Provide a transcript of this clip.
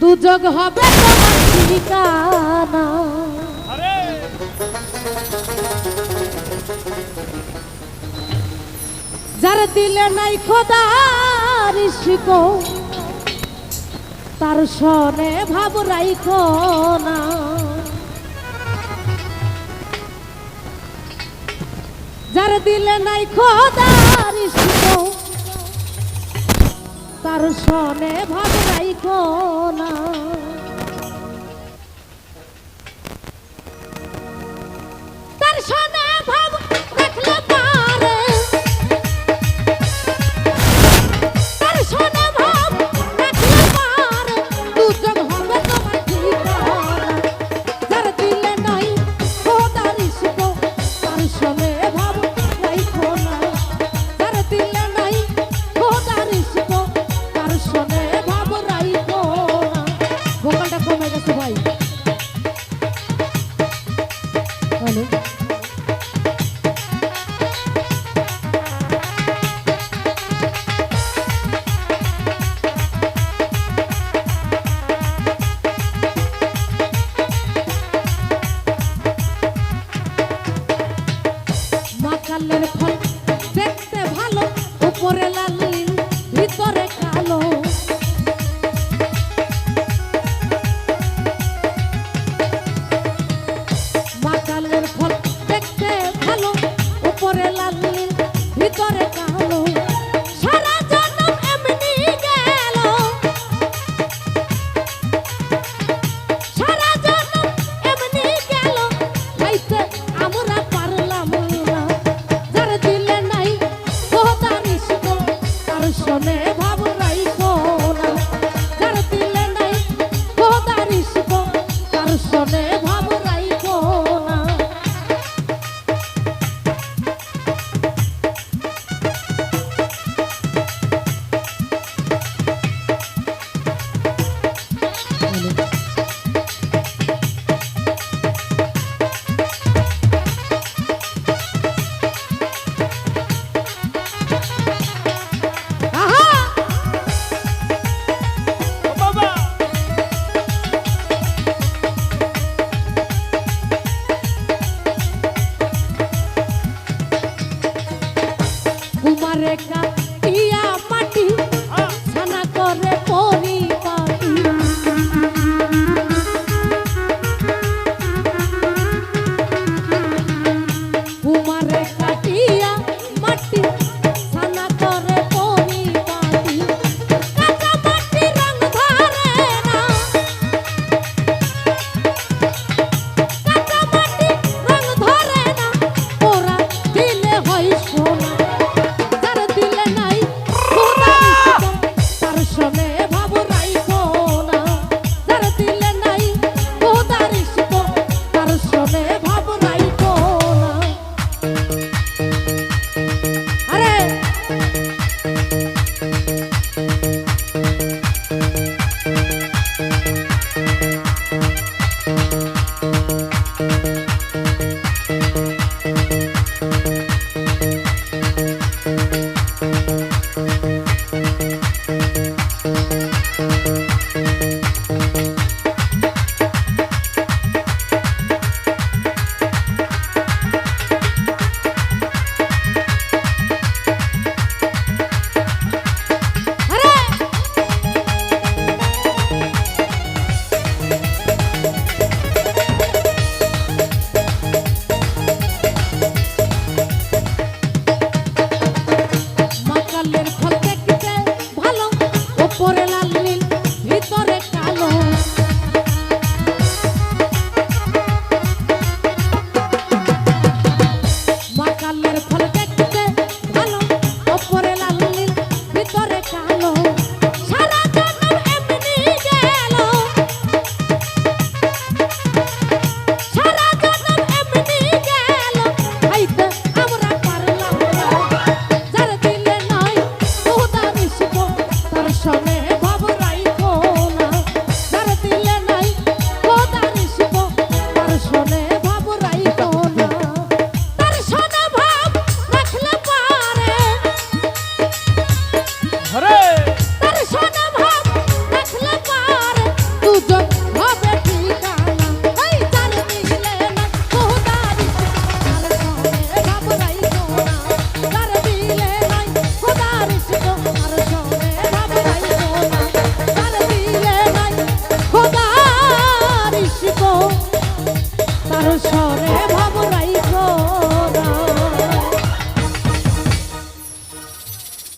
সুযোগ হবে তোমার ঠিকানা যার দিলে নাই খোদার শিকো তার সনে ভাব রাইখো না। যার দিলে নাই খোদার শিকো তার সনে ভাব লালের ফল দেখতে ভালো উপরে লাল ভিতরে রেখা পরে লাল